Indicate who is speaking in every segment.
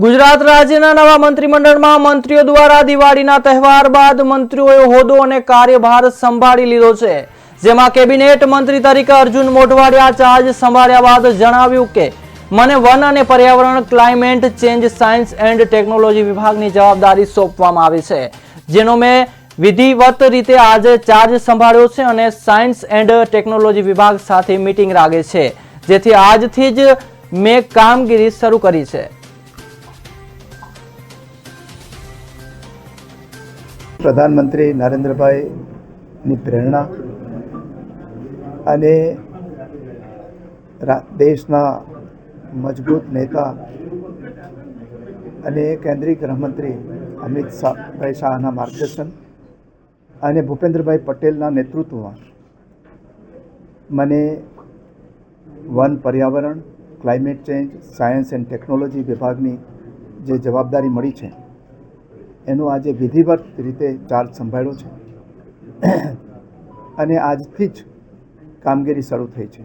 Speaker 1: ગુજરાત રાજ્યના નવા મંત્રીમંડળમાં મંત્રીઓ દ્વારા દિવાળીના તહેવાર બાદ મંત્રીઓએ હોદ્દો અને કાર્યભાર સંભાળી લીધો છે. જેમાં કેબિનેટ મંત્રી તરીકે અર્જુન મોઢવાડિયા ચાર્જ સંભાળ્યા બાદ જણાવ્યું કે, મને વન અને પર્યાવરણ, climate change, science and technology વિભાગની જવાબદારી સોંપવામાં આવી છે, જેનો મેં વિધિવત રીતે આજે ચાર્જ સંભાળ્યો છે અને સાયન્સ એન્ડ ટેકનોલોજી વિભાગ સાથે મીટિંગ રાખે છે. જેથી આજથી જ મેં કામગીરી શરૂ કરી છે.
Speaker 2: પ્રધાનમંત્રી નરેન્દ્રભાઈની પ્રેરણા અને દેશના મજબૂત નેતા અને કેન્દ્રીય ગૃહમંત્રી અમિત શાહભાઈ શાહના માર્ગદર્શન અને ભૂપેન્દ્રભાઈ પટેલના નેતૃત્વમાં મને વન પર્યાવરણ, climate change, science and technology વિભાગની જે જવાબદારી મળી છે એનો આજે વિધિવત રીતે ચાર્જ સંભાળ્યો છે. અને આજથી જ કામગીરી શરૂ થઈ છે.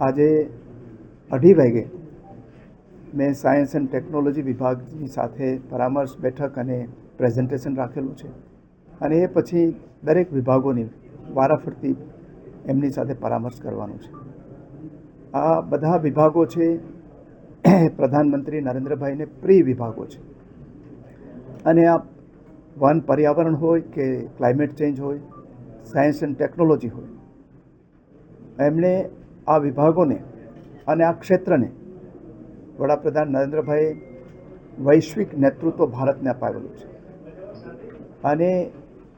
Speaker 2: આજે અઢી વાગે મેં સાયન્સ એન્ડ ટેકનોલોજી વિભાગની સાથે પરામર્શ બેઠક અને પ્રેઝન્ટેશન રાખેલું છે. અને એ પછી દરેક વિભાગોની વારાફરતી એમની સાથે પરામર્શ કરવાનું છે. આ બધા વિભાગો છે, પ્રધાનમંત્રી નરેન્દ્રભાઈને પ્રિય વિભાગો છે. અને આ વન પર્યાવરણ હોય કે ક્લાઇમેટ ચેન્જ હોય સાયન્સ એન્ડ ટેકનોલોજી હોય, એમણે આ વિભાગોને અને આ ક્ષેત્રને વડાપ્રધાન નરેન્દ્રભાઈએ વૈશ્વિક નેતૃત્વ ભારતને અપાવેલું છે. અને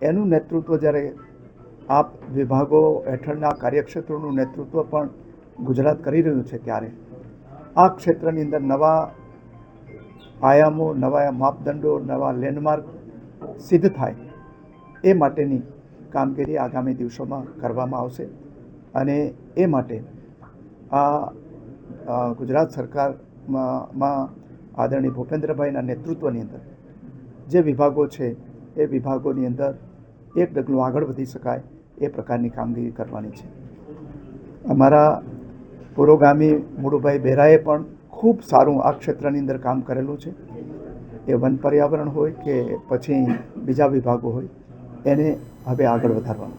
Speaker 2: એનું નેતૃત્વ જ્યારે આ વિભાગો હેઠળના કાર્યક્ષેત્રોનું નેતૃત્વ પણ ગુજરાત કરી રહ્યું છે ત્યારે, આ ક્ષેત્રની અંદર નવા આયામો, નવા માપદંડો, નવા લેન્ડમાર્ક સિદ્ધ થાય. એ માટેની કામગીરી આગામી દિવસોમાં કરવામાં આવશે અને એ માટે આ ગુજરાત સરકારમાં આદરણીય ભૂપેન્દ્રભાઈના નેતૃત્વની અંદર જે વિભાગો છે, એ વિભાગોની અંદર એક ડગલું આગળ વધી શકાય એ પ્રકારની કામગીરી કરવાની છે. અમારા પુરોગામી મુળુભાઈ બેરાએ પણ ખૂબ સારું આ ક્ષેત્રની અંદર કામ કરેલું છે. એ વન પર્યાવરણ હોય કે પછી બીજા વિભાગો હોય, એને હવે આગળ વધારવાનું છે.